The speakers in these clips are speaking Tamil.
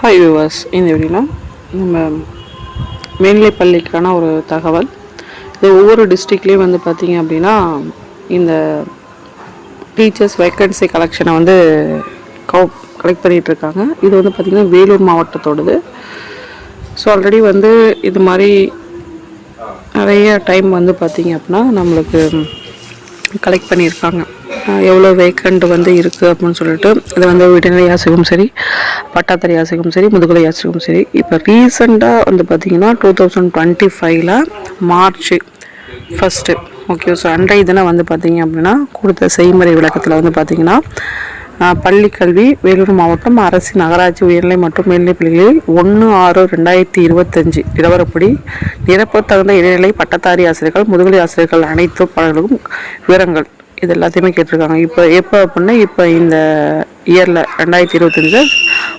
ஹாய் வியூவர்ஸ் இந்த வீடியோவில் நம்ம மேல்நிலை பள்ளிக்கான ஒரு தகவல். இது ஒவ்வொரு டிஸ்ட்ரிக்ட்லேயும் வந்து பார்த்தீங்க அப்படின்னா இந்த டீச்சர்ஸ் வேக்கன்சி கலெக்ஷனை வந்து கவு கலெக்ட் பண்ணிகிட்டு இருக்காங்க. இது வந்து பார்த்திங்கன்னா வேலூர் மாவட்டத்தோடது. ஸோ ஆல்ரெடி வந்து இது மாதிரி நிறைய டைம் வந்து பார்த்திங்க அப்படின்னா நம்மளுக்கு கலெக்ட் பண்ணியிருக்காங்க எவ்வளோ வேக்கண்ட் வந்து இருக்குது அப்படின்னு சொல்லிட்டு அது வந்து இடைநிலை ஆசிரியரும் சரி. பட்டாத்தறி ஆசிரியரும் சரி முதுகலை ஆசிரியரும் சரி. இப்போ ரீசெண்டாக வந்து பார்த்தீங்கன்னா டூ தௌசண்ட் டுவெண்ட்டி ஃபைவ்ல மார்ச் ஃபஸ்ட்டு ஓகே ஸோ அன்றைய தினம் வந்து பார்த்தீங்க அப்படின்னா கொடுத்த செய்முறை விளக்கத்தில் வந்து பார்த்தீங்கன்னா பள்ளிக்கல்வி பள்ளி கல்வி வேலூர் மாவட்டம் அரசு நகராட்சி உயர்நிலை மற்றும் மேல்நிலை பள்ளிகளில் ஒன்று ஆறு ரெண்டாயிரத்தி இருபத்தஞ்சு நிலவரப்படி நிரப்பத் தகுந்த இடைநிலை பட்டதாரி ஆசிரியர்கள் முதுகலை ஆசிரியர்கள் அனைத்து பலர்களுக்கும் விவரங்கள். இது எல்லாத்தையுமே கேட்டிருக்காங்க. இப்போ எப்போ அப்படின்னா இப்போ இந்த இயரில் ரெண்டாயிரத்தி இருபத்தஞ்சு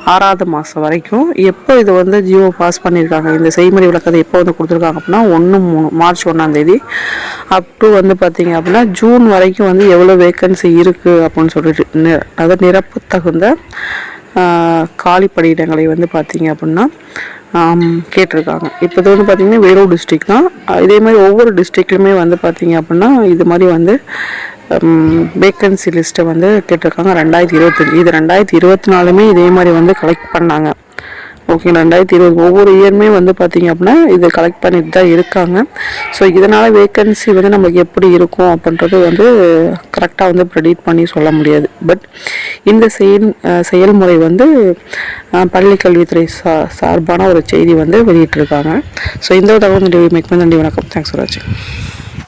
ஆறாவது மாதம் வரைக்கும் எப்போ இது வந்து ஜியோ பாஸ் பண்ணியிருக்காங்க? இந்த செய்முறை விளக்கத்தை எப்போ வந்து கொடுத்துருக்காங்க அப்படின்னா ஒன்று மூணு மார்ச் ஒன்றாந்தேதி அப் டு வந்து பார்த்தீங்க அப்படின்னா ஜூன் வரைக்கும் வந்து எவ்வளோ வேக்கன்சி இருக்குது அப்படின்னு சொல்லிட்டு நி- அதாவது நிரப்பு தகுந்த ஆஹ், காலி பணியிடங்களை வந்து பார்த்தீங்க அப்படின்னா கேட்டிருக்காங்க. இப்போ இது வந்து பார்த்தீங்கன்னா வேலூர் டிஸ்ட்ரிக் தான். இதே மாதிரி ஒவ்வொரு டிஸ்ட்ரிக்ட்லையுமே வந்து பார்த்திங்க அப்படின்னா இது மாதிரி வந்து வேக்கன்சி லிஸ்ட்டை வந்து கேட்டிருக்காங்க. ரெண்டாயிரத்தி இருபத்தஞ்சி. இது ரெண்டாயிரத்தி இருபத்தி நாலுமே இதே மாதிரி வந்து கலெக்ட் பண்ணாங்க. ஓகே ரெண்டாயிரத்தி இருபது ஒவ்வொரு இயருமே வந்து பார்த்திங்க அப்படின்னா இது கலெக்ட் பண்ணிட்டு தான் இருக்காங்க. ஸோ இதனால் வேக்கன்சி வந்து நம்மளுக்கு எப்படி இருக்கும் அப்படின்றது வந்து கரெக்டாக வந்து ப்ரெடிக்ட் பண்ணி சொல்ல முடியாது. பட் இந்த செயல் செயல்முறை வந்து பள்ளிக்கல்வித்துறை சா சார்பான ஒரு செய்தி வந்து வெளியிட்டிருக்காங்க. ஸோ இந்த தகவல் நன்றி மிக்க நன்றி வணக்கம். தேங்க்ஸ் ஃபார் வாட்சிங்